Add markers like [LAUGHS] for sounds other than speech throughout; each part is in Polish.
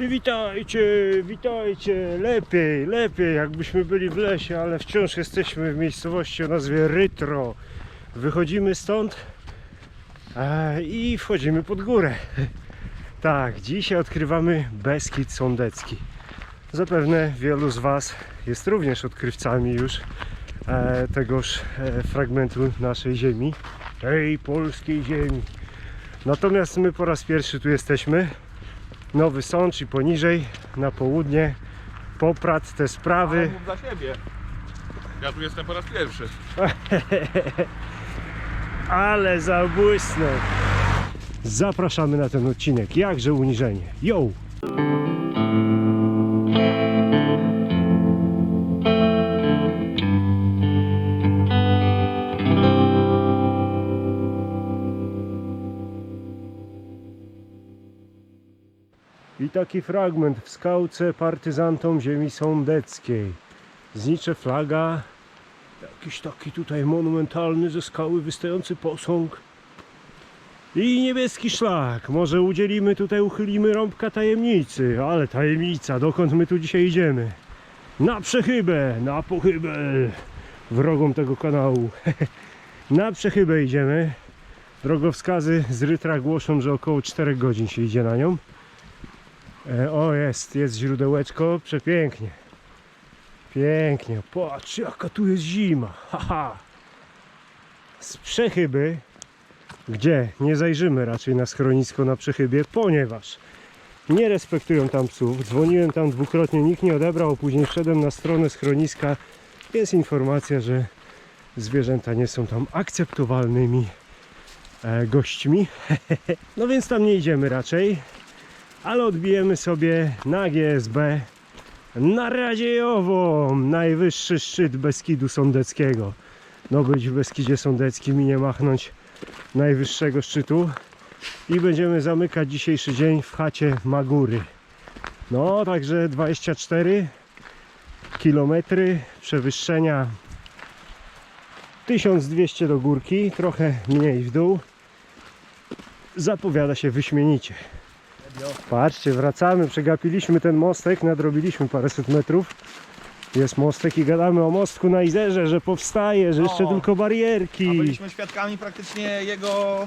I witajcie, witajcie, lepiej, lepiej, jakbyśmy byli w lesie, ale wciąż jesteśmy w miejscowości o nazwie Rytro. Wychodzimy stąd e, i wchodzimy pod górę. [LAUGHS] Tak, dzisiaj odkrywamy Beskid Sądecki. Zapewne wielu z Was jest również odkrywcami już e, tegoż e, fragmentu naszej ziemi, tej polskiej ziemi. Natomiast my po raz pierwszy tu jesteśmy. Nowy Sącz i poniżej, na południe. Poprad te Ale sprawy. mów za siebie. Ja tu jestem po raz pierwszy. [LAUGHS] Ale zabłysnął. Zapraszamy na ten odcinek. Jakże uniżenie. Yo! I taki fragment w skałce partyzantom ziemi sądeckiej. Znicze flaga, Jakiś taki tutaj monumentalny ze skały wystający posąg. I niebieski szlak. Może udzielimy tutaj, uchylimy rąbka tajemnicy. Ale tajemnica, dokąd my tu dzisiaj idziemy? Na przechybę, na pochybę. Wrogom tego kanału. [LAUGHS] na przechybę idziemy. Drogowskazy z Rytra głoszą, że około 4 godzin się idzie na nią. E, o, jest, jest źródełeczko. Przepięknie. Pięknie, patrz jaka tu jest zima. Haha. Z przechyby, gdzie nie zajrzymy raczej na schronisko na przechybie, ponieważ nie respektują tam psów. Dzwoniłem tam dwukrotnie, nikt nie odebrał, później wszedłem na stronę schroniska. Jest informacja, że zwierzęta nie są tam akceptowalnymi e, gośćmi. [LAUGHS] no więc tam nie idziemy raczej, ale odbijemy sobie na GSB na Radziejową, najwyższy szczyt Beskidu Sądeckiego. No być w Beskidzie Sądeckim i nie machnąć najwyższego szczytu. I będziemy zamykać dzisiejszy dzień w chacie Magury. No, także 24 km przewyższenia 1200 do górki, trochę mniej w dół. Zapowiada się wyśmienicie. Patrzcie, wracamy, przegapiliśmy ten mostek, nadrobiliśmy paręset metrów. Jest mostek i gadamy o mostku na Izerze, że powstaje, że jeszcze No. tylko A barierki. byliśmy świadkami praktycznie jego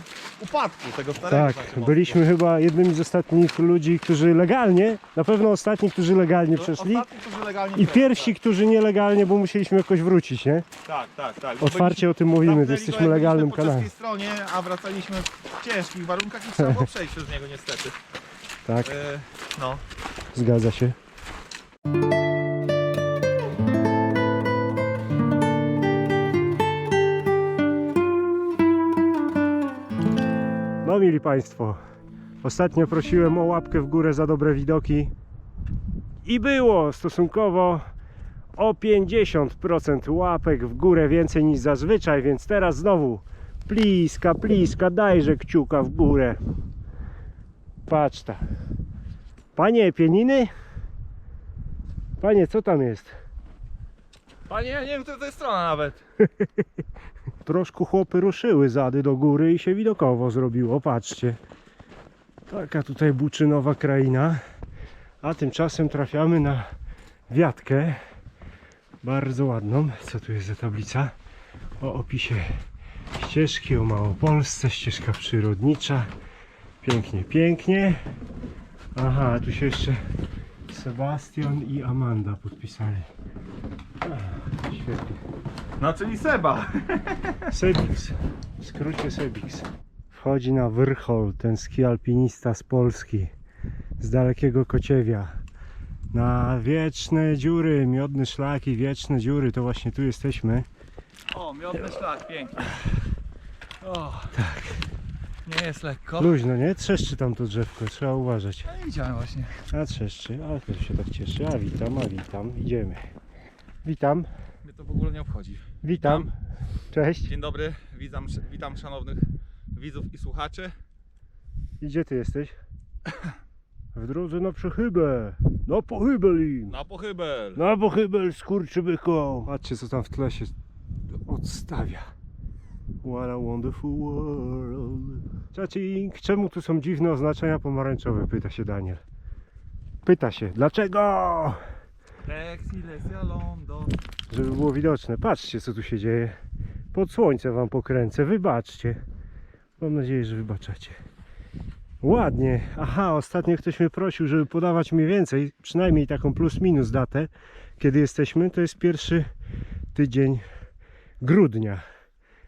upadku, tego starego. Tak, znaczy, byliśmy chyba jednymi z ostatnich ludzi, którzy legalnie, na pewno ostatni, którzy legalnie przeszli Ostatni, którzy legalnie i przeszli, pierwsi, którzy nielegalnie, bo musieliśmy jakoś wrócić, nie? Tak, tak, tak. Bo Otwarcie byliśmy- o tym mówimy, zamknęli jesteśmy go, jak legalnym byliśmy po kanałem. czeskiej stronie, a wracaliśmy w ciężkich warunkach i trzeba było [LAUGHS] przejść przez niego niestety. Tak, E, no. zgadza się. No mili Państwo, ostatnio prosiłem o łapkę w górę za dobre widoki i było stosunkowo o 50% łapek w górę więcej niż zazwyczaj, więc teraz znowu pliska, pliska, dajże kciuka w górę. Patrz. Panie, pieniny? Panie, co tam jest? Panie, ja nie wiem, co to jest strona nawet. [LAUGHS] Troszkę chłopy ruszyły zady do góry i się widokowo zrobiło, patrzcie. Taka tutaj buczynowa kraina. A tymczasem trafiamy na wiatkę. Bardzo ładną. Co tu jest za tablica? O opisie ścieżki, o Małopolsce, ścieżka przyrodnicza. Pięknie, pięknie. Aha, tu się jeszcze Sebastian i Amanda podpisali. A, świetnie. No, czyli Seba. [LAUGHS] Sebix, w skrócie Sebix. Wchodzi na Wyrchol, ten ski alpinista z Polski, z dalekiego Kociewia. Na wieczne dziury, miodne szlaki, wieczne dziury, to właśnie tu jesteśmy. O, miodny szlak, pięknie. O, tak. Nie jest lekko. Luźno, nie? Trzeszczy tam to drzewko, trzeba uważać. No widziałem właśnie. A trzeszczy, ale to się tak cieszy. A witam, a witam, idziemy. Witam, Mnie to w ogóle nie obchodzi. witam. Cześć. Dzień dobry, witam, witam szanownych widzów i słuchaczy. I gdzie ty jesteś? W drodze na przechybę. Na pochybel im. Na pochybel. Na pochybel skurczybyko. Patrzcie co tam w tle się odstawia. What a wonderful world. Czemu tu są dziwne oznaczenia pomarańczowe? Pyta się Daniel. Pyta się, dlaczego? Żeby było widoczne. Patrzcie, co tu się dzieje. Pod słońce wam pokręcę. Wybaczcie. Mam nadzieję, że wybaczacie. Ładnie. Aha, ostatnio ktoś mnie prosił, żeby podawać mi więcej, przynajmniej taką plus minus datę, kiedy jesteśmy. To jest pierwszy tydzień grudnia.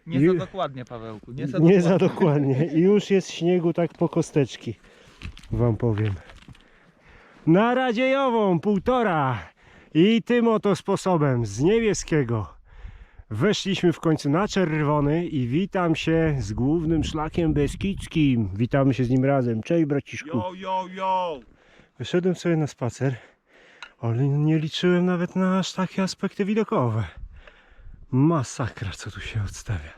Nie Ju- za dokładnie, Pawełku. Nie za Nie dokładnie. za dokładnie. I już jest śniegu tak po kosteczki. Wam powiem. Na Radziejową półtora. I tym oto sposobem z niebieskiego weszliśmy w końcu na czerwony i witam się z głównym szlakiem beskidzkim. Witamy się z nim razem. Cześć braciszku. Yo, yo, yo! Wyszedłem sobie na spacer, ale nie liczyłem nawet na aż takie aspekty widokowe. Masakra, co tu się odstawia.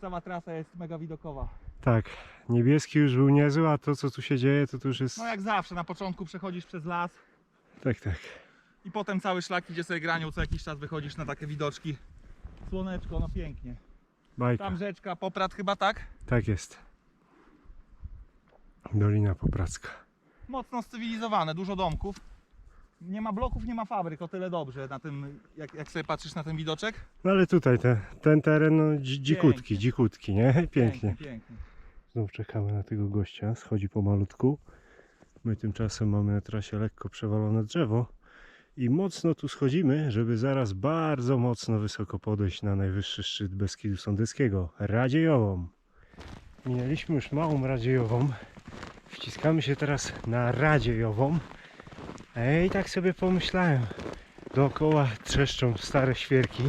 Cała trasa jest mega widokowa. Tak, niebieski już był niezły, a to co tu się dzieje, to tu już jest... No jak zawsze, na początku przechodzisz przez las Tak, tak. i potem cały szlak idzie sobie granią, co jakiś czas wychodzisz na takie widoczki. Słoneczko, no pięknie. Bajka. Tam rzeczka, poprat chyba tak? Tak jest. Dolina Popracka. Mocno cywilizowane, dużo domków. Nie ma bloków, nie ma fabryk, o tyle dobrze na tym, jak, jak sobie patrzysz na ten widoczek. No ale tutaj te, ten teren, no dzi- dzikutki, Pięknie. dzikutki, nie? Pięknie. Pięknie. Znów czekamy na tego gościa, schodzi pomalutku. My tymczasem mamy na trasie lekko przewalone drzewo i mocno tu schodzimy, żeby zaraz bardzo mocno wysoko podejść na najwyższy szczyt Beskidu Sądeckiego, Radziejową. Minęliśmy już małą Radziejową, wciskamy się teraz na Radziejową i tak sobie pomyślałem, dookoła trzeszczą stare świerki,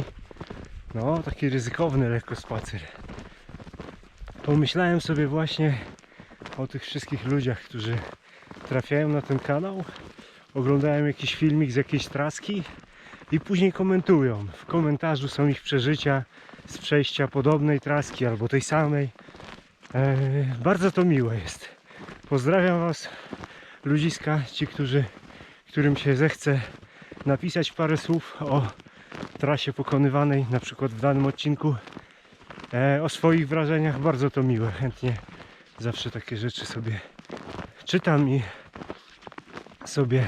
no taki ryzykowny lekko spacer pomyślałem sobie właśnie o tych wszystkich ludziach, którzy trafiają na ten kanał, oglądają jakiś filmik z jakiejś traski i później komentują. W komentarzu są ich przeżycia z przejścia podobnej traski albo tej samej. E, bardzo to miłe jest. Pozdrawiam Was, ludziska, ci, którzy, którym się zechce napisać parę słów o trasie pokonywanej, na przykład w danym odcinku e, o swoich wrażeniach. Bardzo to miłe. Chętnie zawsze takie rzeczy sobie czytam i sobie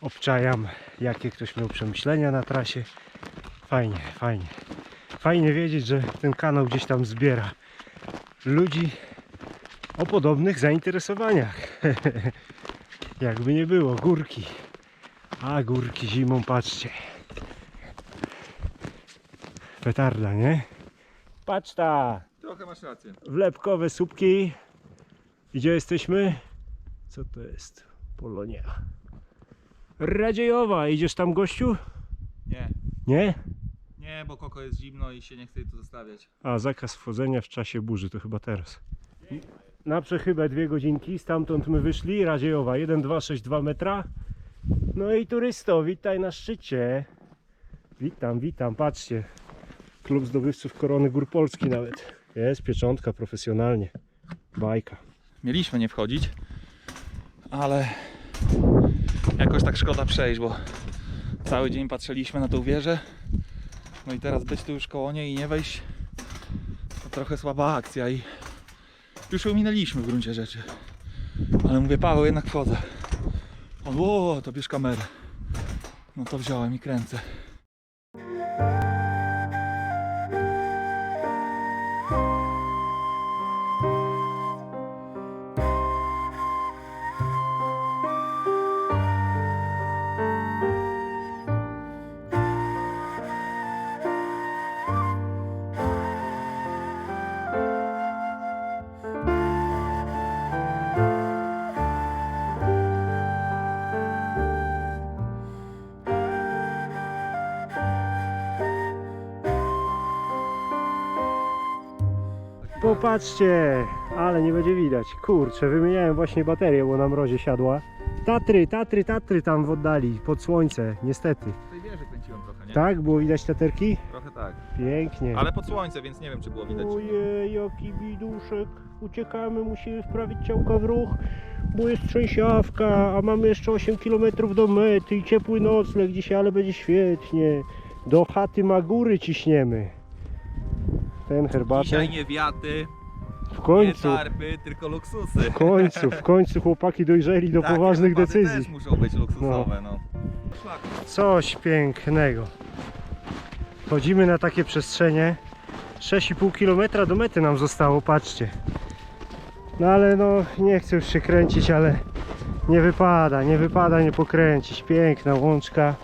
obczajam, jakie ktoś miał przemyślenia na trasie. Fajnie, fajnie. Fajnie wiedzieć, że ten kanał gdzieś tam zbiera ludzi o podobnych zainteresowaniach. [LAUGHS] Jakby nie było, górki. A górki zimą, patrzcie. Petarda, nie? Patrz ta! Trochę masz rację. Wlepkowe słupki. Gdzie jesteśmy? Co to jest? Polonia. Radziejowa. Idziesz tam gościu? Nie, Nie? nie, bo koko jest zimno i się nie chce tu zostawiać. A zakaz wchodzenia w czasie burzy, to chyba teraz. Na przechybę dwie godzinki, stamtąd my wyszli, Radziejowa 1262 metra. No i turysto, witaj na szczycie. Witam, witam, patrzcie. Klub zdobywców Korony Gór Polski nawet. Jest pieczątka profesjonalnie. Bajka. Mieliśmy nie wchodzić, ale jakoś tak szkoda przejść, bo cały dzień patrzyliśmy na tą wieżę. No i teraz być tu już koło niej i nie wejść, to trochę słaba akcja i już ją minęliśmy w gruncie rzeczy. Ale mówię, Paweł, jednak wchodzę. O, to bierz kamerę. No to wziąłem i kręcę. Popatrzcie, ale nie będzie widać. Kurczę, wymieniałem właśnie baterię, bo na mrozie siadła. Tatry, Tatry, Tatry tam w oddali, pod słońce, niestety. W tej wieży kręciłem trochę, nie? Tak, było widać taterki? Trochę tak. Pięknie. Ale pod słońce, więc nie wiem, czy było widać. Ojej, jaki biduszek. Uciekamy, musimy wprawić ciałka w ruch, bo jest trzęsiawka, a mamy jeszcze 8 km do mety i ciepły nocleg dzisiaj, ale będzie świetnie. Do chaty Magury ciśniemy. Ten herbatę. Dzisiaj nie wiaty. W końcu, Nie tarpy, tylko luksusy. w końcu, w końcu chłopaki dojrzeli do Takie poważnych decyzji. też muszą być luksusowe, no. Szlak. Coś pięknego. Chodzimy na takie przestrzenie. 6,5 km do mety nam zostało, patrzcie. No ale no, nie chcę już się kręcić, ale nie wypada, nie wypada nie pokręcić. Piękna łączka.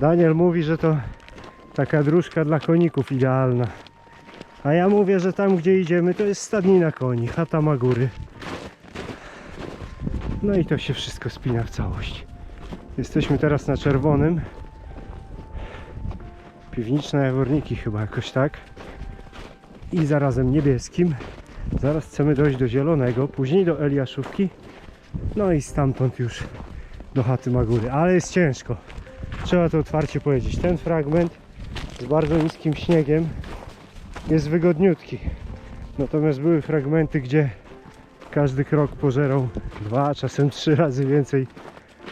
Daniel mówi, że to taka dróżka dla koników idealna. A ja mówię, że tam gdzie idziemy to jest stadnina koni, chata ma góry. No i to się wszystko spina w całość. Jesteśmy teraz na czerwonym. Piwniczne Jaworniki chyba jakoś tak. I zarazem niebieskim. Zaraz chcemy dojść do zielonego, później do Eliaszówki. No i stamtąd już do chaty Magury. Ale jest ciężko. Trzeba to otwarcie powiedzieć. Ten fragment z bardzo niskim śniegiem jest wygodniutki. Natomiast były fragmenty, gdzie każdy krok pożerał dwa, czasem trzy razy więcej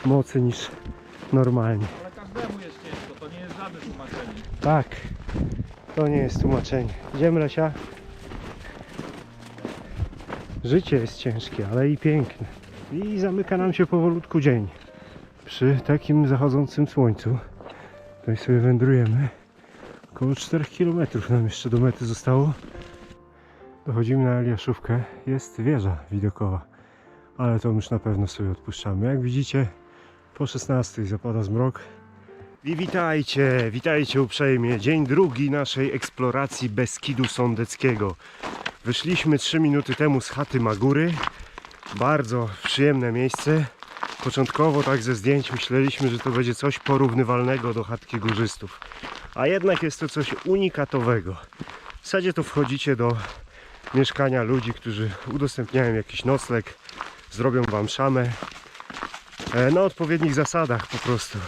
mocy niż normalnie. Ale każdemu jest ciężko, to nie jest żadne tłumaczenie. Tak, to nie jest tłumaczenie. Idziemy Lesia. Życie jest ciężkie, ale i piękne. I zamyka nam się powolutku dzień. Przy takim zachodzącym słońcu. Tutaj sobie wędrujemy. Około 4 km nam jeszcze do mety zostało. Dochodzimy na Eliaszówkę. Jest wieża widokowa. Ale to już na pewno sobie odpuszczamy. Jak widzicie, po 16 zapada zmrok. I witajcie, witajcie uprzejmie. Dzień drugi naszej eksploracji Beskidu Sądeckiego. Wyszliśmy 3 minuty temu z chaty Magury. Bardzo przyjemne miejsce. Początkowo tak ze zdjęć myśleliśmy, że to będzie coś porównywalnego do chatki górzystów. A jednak jest to coś unikatowego. W zasadzie to wchodzicie do mieszkania ludzi, którzy udostępniają jakiś nocleg, zrobią wam szamę. E, Na odpowiednich zasadach po prostu.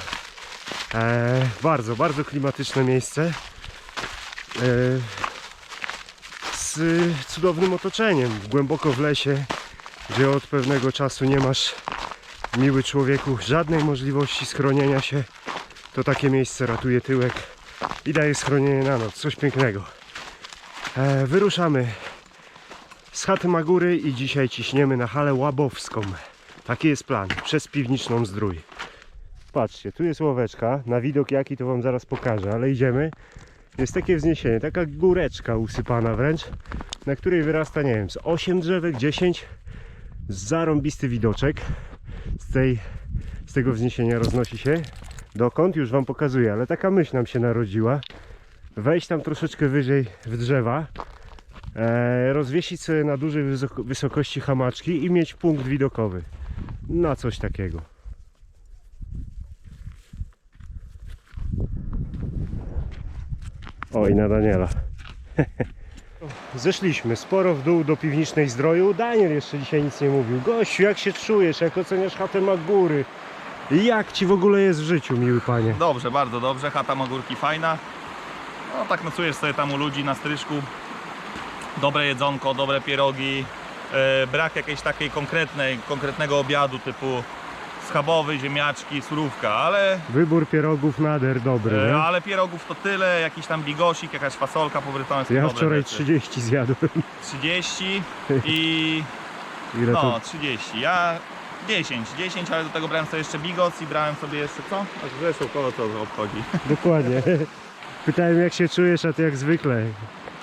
E, bardzo, bardzo klimatyczne miejsce. E, z cudownym otoczeniem, głęboko w lesie, gdzie od pewnego czasu nie masz, miły człowieku, żadnej możliwości schronienia się. To takie miejsce ratuje tyłek i daje schronienie na noc. Coś pięknego. E, wyruszamy z chaty Magury i dzisiaj ciśniemy na halę Łabowską. Taki jest plan, przez piwniczną zdrój. Patrzcie, tu jest łoweczka. Na widok jaki to wam zaraz pokażę, ale idziemy. Jest takie wzniesienie, taka góreczka usypana wręcz, na której wyrasta, nie wiem, z 8 drzewek, 10. Zarąbisty widoczek. Z, tej, z tego wzniesienia roznosi się. Dokąd? Już wam pokazuję, ale taka myśl nam się narodziła. Wejść tam troszeczkę wyżej w drzewa. E, rozwiesić sobie na dużej wysoko- wysokości hamaczki i mieć punkt widokowy. Na coś takiego. Oj, na Daniela. [LAUGHS] Zeszliśmy sporo w dół do piwnicznej zdroju. Daniel jeszcze dzisiaj nic nie mówił. Gościu, jak się czujesz? Jak oceniasz chatę Magury? Jak ci w ogóle jest w życiu, miły panie? Dobrze, bardzo dobrze, chata Magórki fajna. No tak nocujesz sobie tam u ludzi na stryżku. Dobre jedzonko, dobre pierogi. E, brak jakiejś takiej konkretnej, konkretnego obiadu typu schabowy, ziemniaczki, surówka, ale, Wybór pierogów nader dobry, e, nie? ale pierogów to tyle, jakiś tam bigosik, jakaś fasolka po brytońsku. Ja dobre wczoraj rzeczy. 30 zjadłem. 30 i [LAUGHS] Ile to? no 30. Ja 10, 10, ale do tego brałem sobie jeszcze bigos i brałem sobie jeszcze co? Aż zresztą kogo to obchodzi. [LAUGHS] Dokładnie. Pytałem jak się czujesz, a ty jak zwykle.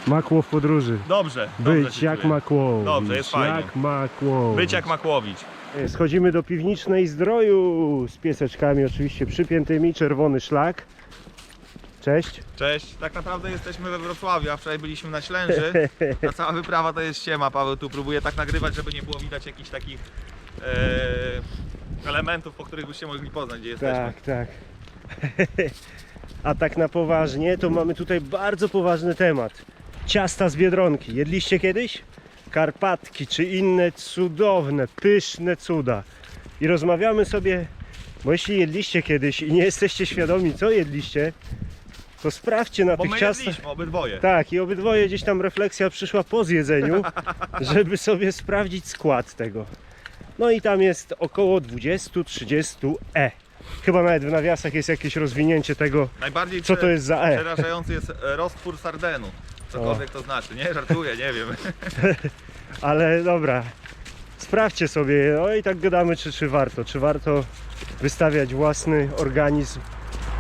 Makło w podróży. Dobrze, dobrze Być się jak czuję. Makłowicz. Dobrze, jest fajnie. Jak Makłowicz. Być jak Makłowicz. Schodzimy do piwnicznej zdroju z pieseczkami oczywiście przypiętymi, czerwony szlak. Cześć. Cześć, tak naprawdę jesteśmy we Wrocławiu, a wczoraj byliśmy na Ślęży. [LAUGHS] Ta cała wyprawa to jest ściema, Paweł tu próbuje tak nagrywać, żeby nie było widać jakichś takich e, elementów, po których byście mogli poznać, gdzie jesteśmy. Tak, tak. [LAUGHS] A tak na poważnie, to mamy tutaj bardzo poważny temat. Ciasta z Biedronki. Jedliście kiedyś? Karpatki czy inne cudowne, pyszne cuda. I rozmawiamy sobie, bo jeśli jedliście kiedyś i nie jesteście świadomi co jedliście, to sprawdźcie na Bo tych my ciastach. jedliśmy obydwoje. Tak, i obydwoje gdzieś tam refleksja przyszła po zjedzeniu, [LAUGHS] żeby sobie sprawdzić skład tego. No i tam jest około 20-30 E. Chyba nawet w nawiasach jest jakieś rozwinięcie tego, Najbardziej co to jest za E. przerażający jest e, roztwór sardenu. Cokolwiek to znaczy, nie? Żartuję, nie wiem. [LAUGHS] Ale dobra, sprawdźcie sobie, o i tak gadamy, czy, czy warto, czy warto wystawiać własny organizm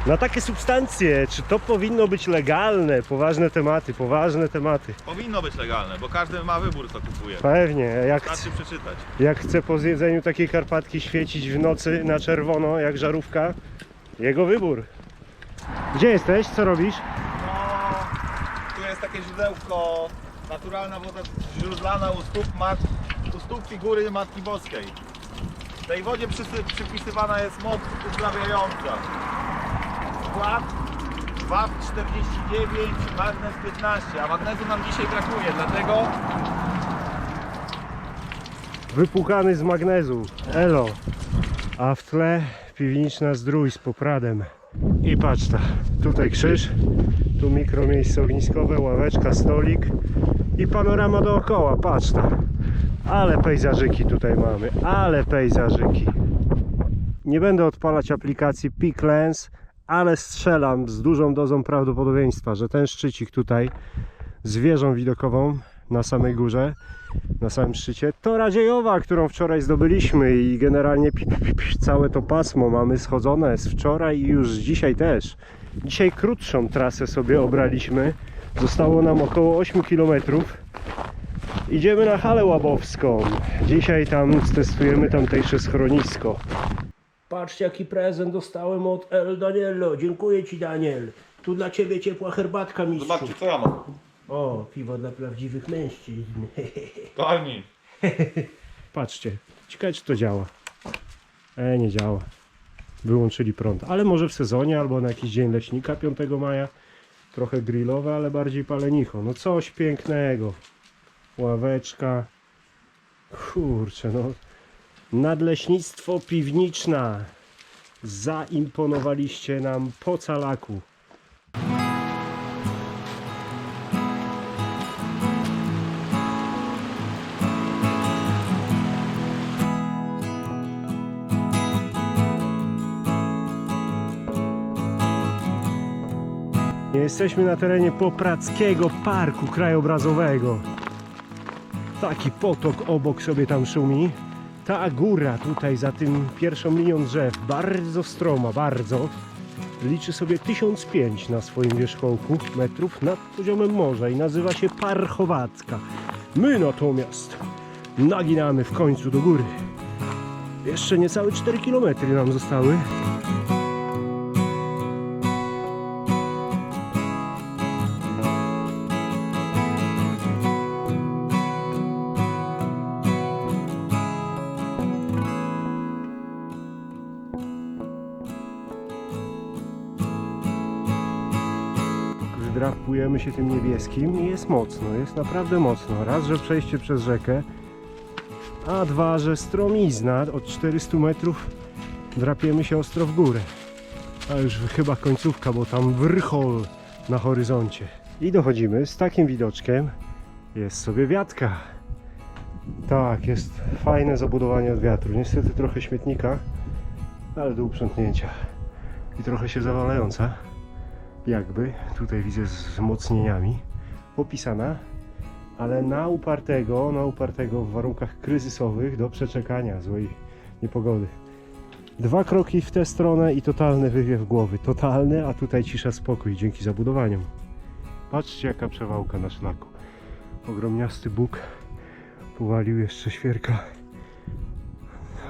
na takie substancje, czy to powinno być legalne, poważne tematy, poważne tematy. Powinno być legalne, bo każdy ma wybór co kupuje. Pewnie, jak, Wystarczy przeczytać. jak chce po zjedzeniu takiej karpatki świecić w nocy na czerwono, jak żarówka, jego wybór. Gdzie jesteś? Co robisz? No, tu jest takie źródełko, naturalna woda źródlana u stóp, mat, u stóp figury Matki Boskiej. W tej wodzie przysy, przypisywana jest moc uzdrawiająca. Skład WAP 49, magnez 15, a magnezu nam dzisiaj brakuje, dlatego Wypłukany z magnezu. Elo. A w tle piwniczna zdrój z popradem. I patrz ta, tutaj krzyż, tu mikro miejsce ogniskowe, ławeczka, stolik i panorama dookoła, patrz ta. Ale pejzażyki tutaj mamy, ale pejzażyki. Nie będę odpalać aplikacji Peak Lens, ale strzelam z dużą dozą prawdopodobieństwa, że ten szczycik tutaj z wieżą widokową na samej górze na samym szczycie, to Radziejowa, którą wczoraj zdobyliśmy i generalnie pi, pi, pi, całe to pasmo mamy schodzone z wczoraj i już dzisiaj też. Dzisiaj krótszą trasę sobie obraliśmy. Zostało nam około 8 km. Idziemy na Halę Łabowską. Dzisiaj tam testujemy tamtejsze schronisko. Patrzcie jaki prezent dostałem od El Danielo. Dziękuję Ci Daniel. Tu dla Ciebie ciepła herbatka mistrzu. zobaczcie co ja mam. O, piwo dla prawdziwych mężczyzn. [LAUGHS] Kochani, [LAUGHS] Patrzcie, ciekawe czy to działa. E, nie działa. Wyłączyli prąd, ale może w sezonie albo na jakiś dzień leśnika 5 maja. Trochę grillowe, ale bardziej palenicho. No coś pięknego. Ławeczka. Kurczę, no. Nadleśnictwo piwniczna. Zaimponowaliście nam po calaku. Jesteśmy na terenie Poprackiego Parku Krajobrazowego. Taki potok obok sobie tam szumi. Ta góra tutaj za tym pierwszą linią drzew, bardzo stroma, bardzo. Liczy sobie 1005 na swoim wierzchołku metrów nad poziomem morza i nazywa się Parchowacka. My natomiast naginamy w końcu do góry. Jeszcze niecałe 4 km nam zostały. Drapujemy się tym niebieskim i jest mocno, jest naprawdę mocno. Raz, że przejście przez rzekę, a dwa, że stromizna od 400 metrów drapiemy się ostro w górę. A już chyba końcówka, bo tam wrchol na horyzoncie. I dochodzimy z takim widoczkiem. Jest sobie wiatka. Tak, jest fajne zabudowanie od wiatru. Niestety trochę śmietnika, ale do uprzątnięcia. I trochę się zawalająca jakby, tutaj widzę z wzmocnieniami, popisana, ale na upartego, na upartego w warunkach kryzysowych do przeczekania złej niepogody. Dwa kroki w tę stronę i totalny wywiew głowy. Totalny, a tutaj cisza, spokój dzięki zabudowaniom. Patrzcie jaka przewałka na szlaku. Ogromniasty Bóg powalił jeszcze świerka.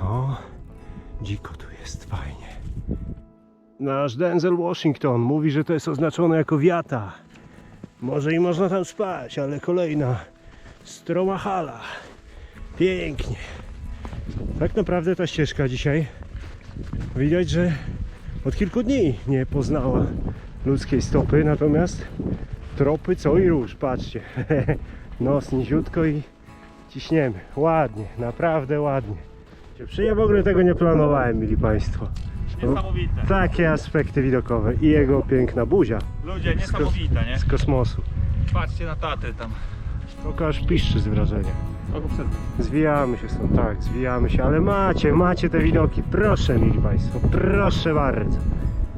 O, dziko tu jest fajnie. Nasz Denzel Washington mówi, że to jest oznaczone jako wiata. Może i można tam spać, ale kolejna stroma hala. Pięknie. Tak naprawdę ta ścieżka dzisiaj widać, że od kilku dni nie poznała ludzkiej stopy, natomiast tropy co i róż, patrzcie. [LAUGHS] Nos niziutko i ciśniemy. Ładnie, naprawdę ładnie. Ja w ogóle tego nie planowałem, mili Państwo. Niesamowite. Takie aspekty widokowe i jego piękna buzia Ludzie, niesamowite, nie? z kosmosu. Patrzcie na taty tam. Oko aż piszczy z wrażenia. Zwijamy się stąd, tak, zwijamy się, ale macie, macie te widoki, proszę mili Państwo, proszę bardzo.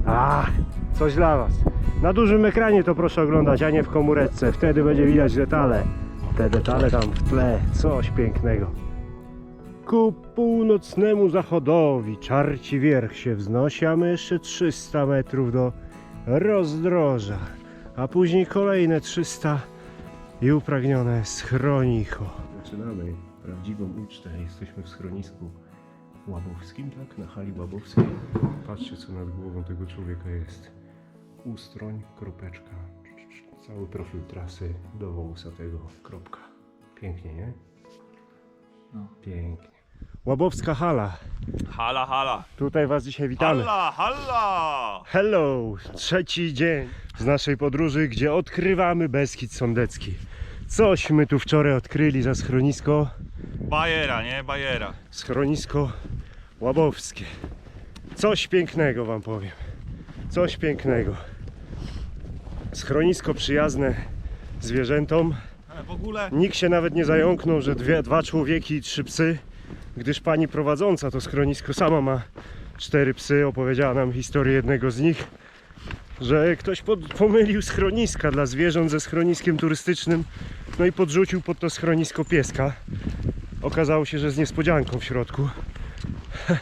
A, coś dla Was. Na dużym ekranie to proszę oglądać, a nie w komóreczce. Wtedy będzie widać detale. Te detale tam w tle. Coś pięknego. Ku północnemu zachodowi czarci wierch się wznosi, a my jeszcze 300 metrów do rozdroża. A później kolejne 300 i upragnione schronicho. Zaczynamy prawdziwą ucztę. Jesteśmy w schronisku łabowskim, tak? Na hali łabowskiej. Patrzcie, co nad głową tego człowieka jest. Ustroń, kropeczka. Cały profil trasy do Wołusatego. Kropka. Pięknie, nie? No. Pięknie. Łabowska hala. Hala, hala. Tutaj Was dzisiaj witamy. Hala, hala! Hello! Trzeci dzień z naszej podróży, gdzie odkrywamy Beskid Sądecki. Coś my tu wczoraj odkryli za schronisko. Bajera, nie? Bajera. Schronisko łabowskie. Coś pięknego Wam powiem. Coś pięknego. Schronisko przyjazne zwierzętom. E, W ogóle Nikt się nawet nie zająknął, że dwie, dwa człowieki i trzy psy, gdyż pani prowadząca to schronisko sama ma cztery psy. Opowiedziała nam historię jednego z nich, że ktoś pomylił schroniska dla zwierząt ze schroniskiem turystycznym, no i podrzucił pod to schronisko pieska. Okazało się, że z niespodzianką w środku. [LAUGHS]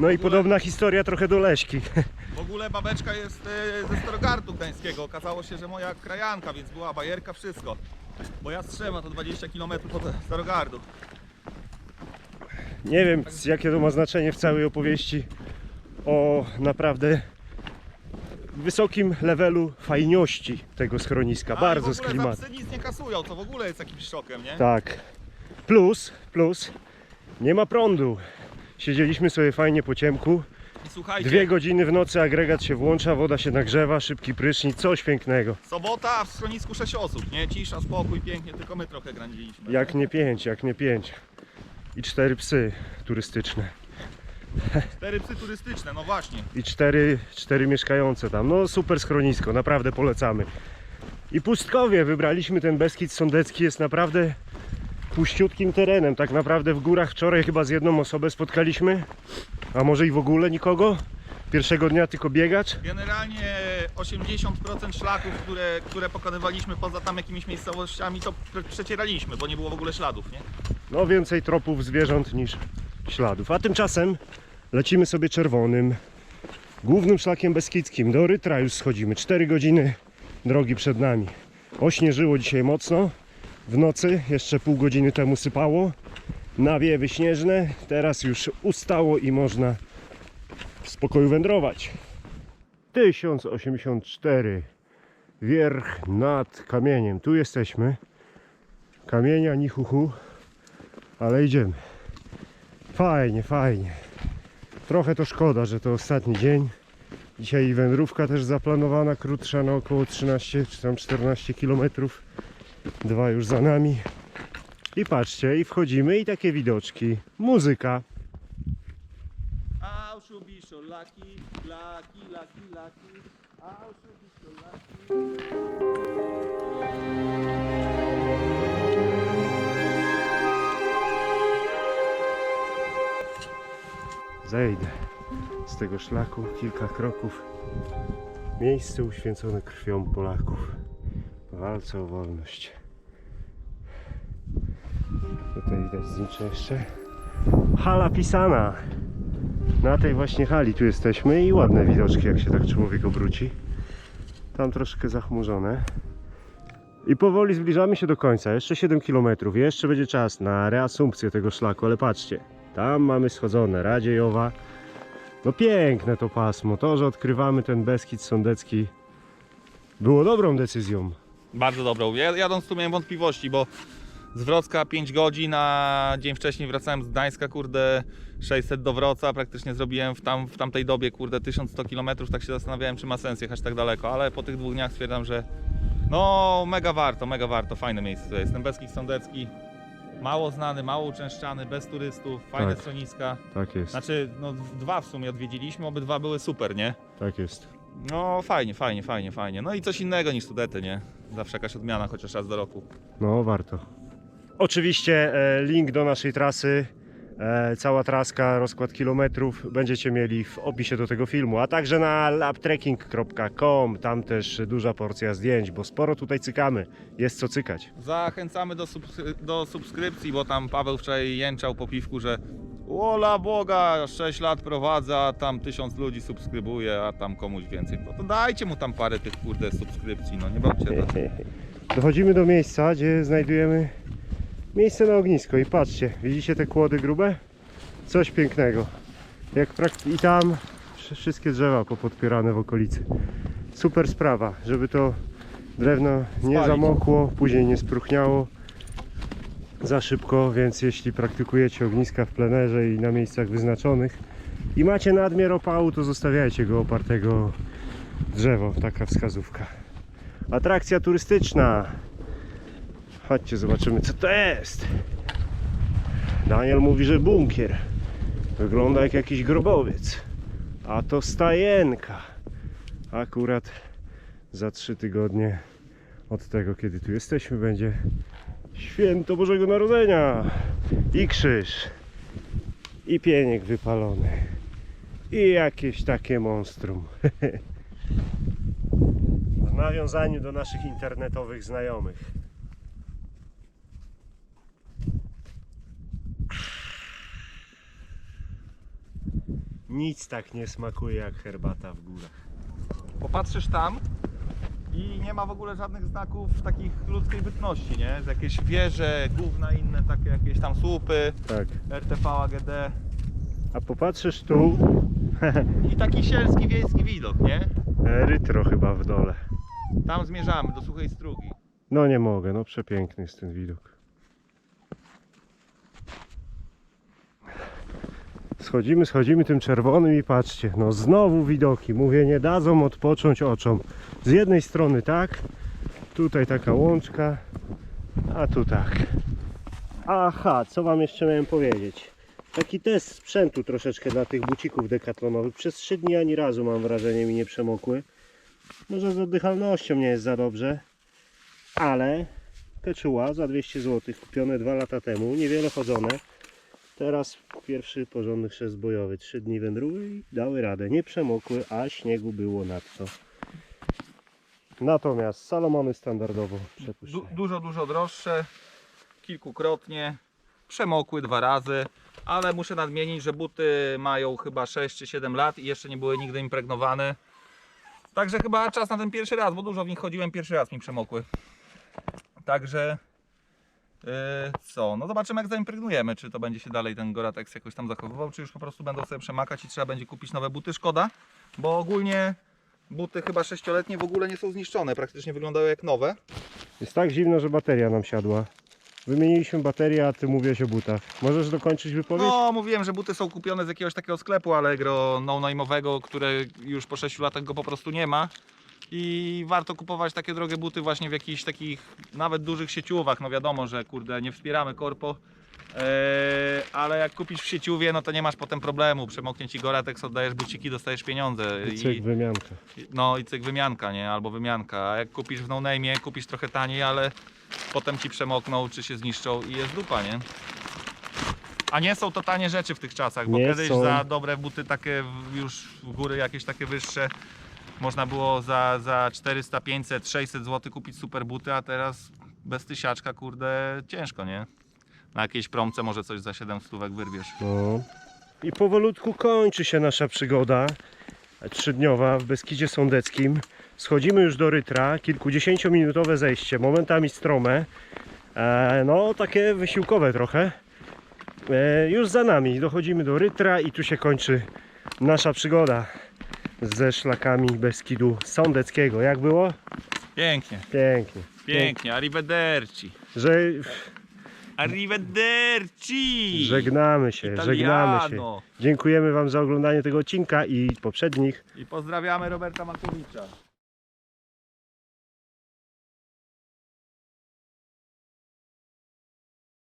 No i podobna historia trochę do Leśki. W ogóle babeczka jest e, ze Starogardu Gdańskiego. Okazało się, że moja krajanka, więc była bajerka, wszystko. Bo ja strzema to 20 km od Starogardu. Nie wiem, jakie to ma znaczenie w całej opowieści o naprawdę wysokim levelu fajności tego schroniska. Bardzo z za psy nic nie kasują, to w ogóle jest jakimś szokiem, nie? Tak. Plus, plus, nie ma prądu. Siedzieliśmy sobie fajnie po ciemku. I słuchajcie, Dwie godziny w nocy agregat się włącza, woda się nagrzewa, szybki prysznic, coś pięknego. sobota, a w schronisku 6 osób, nie? Cisza, spokój, pięknie, tylko my trochę grandziliśmy. Jak nie pięć, jak nie pięć. I cztery psy turystyczne. Cztery psy turystyczne, no właśnie. i cztery, cztery mieszkające tam. No super schronisko, naprawdę polecamy. I Pustkowie, wybraliśmy ten Beskid Sądecki, jest naprawdę puściutkim terenem. Tak naprawdę w górach wczoraj chyba z jedną osobę spotkaliśmy, a może i w ogóle nikogo. Pierwszego dnia tylko biegacz. Generalnie 80% szlaków, które, które pokonywaliśmy poza tam jakimiś miejscowościami, to przecieraliśmy, bo nie było w ogóle śladów, nie? No więcej tropów zwierząt niż śladów. A tymczasem lecimy sobie czerwonym, głównym szlakiem beskidzkim. Do Rytra już schodzimy. 4 godziny drogi przed nami. Ośnieżyło dzisiaj mocno. W nocy jeszcze pół godziny temu sypało. Nawiewy śnieżne. Teraz już ustało i można w spokoju wędrować. 1084 wierch nad kamieniem. Tu jesteśmy. Kamienia ni hu, hu ale idziemy. Fajnie, fajnie. Trochę to szkoda, że to ostatni dzień. Dzisiaj wędrówka też zaplanowana, krótsza na około 13 czy tam 14 km. Dwa już za nami. I patrzcie, i wchodzimy i takie widoczki. Muzyka. Au, szubiszo, laki, laki, laki, laki. Laki. Zejdę z tego szlaku kilka kroków. Miejsce uświęcone krwią Polaków walce o wolność. Tutaj widać znicze jeszcze. Hala pisana. Na tej właśnie hali tu jesteśmy i ładne widoczki, jak się tak człowiek obróci. Tam troszkę zachmurzone. I powoli zbliżamy się do końca. Jeszcze 7 km. Jeszcze będzie czas na reasumpcję tego szlaku, ale patrzcie. Tam mamy schodzone Radziejowa. No piękne to pasmo. To, że odkrywamy ten Beskid Sądecki było dobrą decyzją. Bardzo dobrą. Ja, jadąc tu miałem wątpliwości, bo z Wrocka 5 godzin, a dzień wcześniej wracałem z Gdańska, kurde, 600 do Wroca, praktycznie zrobiłem w, tam, w tamtej dobie, kurde, 1100 km, tak się zastanawiałem, czy ma sens jechać tak daleko, ale po tych dwóch dniach stwierdzam, że no mega warto, mega warto, fajne miejsce to jest. Ten Beskid Sądecki, mało znany, mało uczęszczany, bez turystów, fajne Tak. schroniska. Tak jest. Znaczy, no dwa w sumie odwiedziliśmy, obydwa były super, nie? Tak jest. No fajnie, fajnie, fajnie, fajnie. No i coś innego niż Sudety, nie? Zawsze jakaś odmiana, chociaż raz do roku. No warto. Oczywiście e, link do naszej trasy E, cała traska, rozkład kilometrów będziecie mieli w opisie do tego filmu, a także na labtrekking.com, tam też duża porcja zdjęć, bo sporo tutaj cykamy, jest co cykać. Zachęcamy do, subs- do subskrypcji, bo tam Paweł wczoraj jęczał po piwku, że Ola Boga, 6 lat prowadza, tam 1000 ludzi subskrybuje, a tam komuś więcej. No to dajcie mu tam parę tych kurde subskrypcji, no nie bądźcie tacy. Dochodzimy do miejsca, gdzie znajdujemy miejsce na ognisko i patrzcie, widzicie te kłody grube? Coś pięknego. Jak I tam wsz- wszystkie drzewa popodpierane w okolicy. Super sprawa, żeby to drewno nie Spalić. zamokło, później nie spruchniało za szybko, więc jeśli praktykujecie ogniska w plenerze i na miejscach wyznaczonych i macie nadmiar opału, to zostawiajcie go opartego drzewo, taka wskazówka. Atrakcja turystyczna. Chodźcie, zobaczymy co to jest. Daniel mówi, że bunkier. Wygląda jak jakiś grobowiec. A to stajenka. Akurat za trzy tygodnie od tego, kiedy tu jesteśmy, będzie święto Bożego Narodzenia. I krzyż. I pieniek wypalony. I jakieś takie monstrum. [LAUGHS] W nawiązaniu do naszych internetowych znajomych. Nic tak nie smakuje jak herbata w górach. Popatrzysz tam i nie ma w ogóle żadnych znaków takich ludzkiej bytności, nie? Że Jakieś wieże, gówna inne, takie jakieś tam słupy, Tak. RTV, AGD A popatrzysz tu, i taki sielski, wiejski widok, nie? rytro chyba w dole. Tam zmierzamy, do Suchej Strugi. No nie mogę, no przepiękny jest ten widok. Schodzimy, schodzimy tym czerwonym i patrzcie, no znowu widoki. Mówię, nie dadzą odpocząć oczom. Z jednej strony tak, tutaj taka łączka, a tu tak. Aha, co wam jeszcze miałem powiedzieć? Taki test sprzętu troszeczkę dla tych bucików dekatlonowych. Przez 3 dni ani razu mam wrażenie mi nie przemokły. Może z oddychalnością nie jest za dobrze ale te czuła za 200 zł kupione 2 lata temu, niewiele chodzone. Teraz pierwszy porządny chrzest bojowy, 3 dni wędruły i dały radę, nie przemokły, a śniegu było nadto. Natomiast Salomony standardowo Du przepuszczają. dużo, dużo droższe, kilkukrotnie, przemokły dwa razy, ale muszę nadmienić, że buty mają chyba 6 czy 7 lat i jeszcze nie były nigdy impregnowane. Także chyba czas na ten pierwszy raz, bo dużo w nich chodziłem, pierwszy raz mi przemokły. Także co, no zobaczymy jak zaimpregnujemy, czy to będzie się dalej ten Goratex jakoś tam zachowywał, czy już po prostu będą sobie przemakać i trzeba będzie kupić nowe buty, szkoda, bo ogólnie buty chyba sześcioletnie w ogóle nie są zniszczone, praktycznie wyglądają jak nowe. Jest tak zimno, że bateria nam siadła. Wymieniliśmy baterię, a ty mówiłeś o butach. Możesz dokończyć wypowiedź? No, mówiłem, że buty są kupione z jakiegoś takiego sklepu Allegro no-name'owego, które już po 6 latach go po prostu nie ma. I warto kupować takie drogie buty właśnie w jakichś takich nawet dużych sieciówach. No wiadomo, że kurde, nie wspieramy korpo. Eee, ale jak kupisz w sieciówie, no to nie masz potem problemu. Przemoknie ci Goratex, oddajesz buciki, dostajesz pieniądze. I cyk, wymianka. No i cyk wymianka, nie? Albo wymianka. A jak kupisz w no-name, kupisz trochę taniej, ale potem ci przemokną, czy się zniszczą i jest dupa, nie? A nie są to tanie rzeczy w tych czasach, bo Nie kiedyś są. za dobre buty takie już w góry jakieś takie wyższe można było za, za 400, 500, 600 zł kupić super buty, a teraz bez tysiaczka, kurde, ciężko, nie? Na jakiejś promce może coś za 7 stówek wyrwiesz. No. I powolutku kończy się nasza przygoda trzydniowa w Beskidzie Sądeckim. Schodzimy już do Rytra, kilkudziesięciominutowe zejście, momentami strome. E, no, takie wysiłkowe trochę. E, już za nami, dochodzimy do Rytra i tu się kończy nasza przygoda ze szlakami Beskidu Sądeckiego. Jak było? Pięknie, Pięknie. pięknie, arrivederci. Że, Arrivederci! żegnamy się, żegnamy się. Italiano. Dziękujemy Wam za oglądanie tego odcinka i poprzednich. I pozdrawiamy Roberta Makowicza.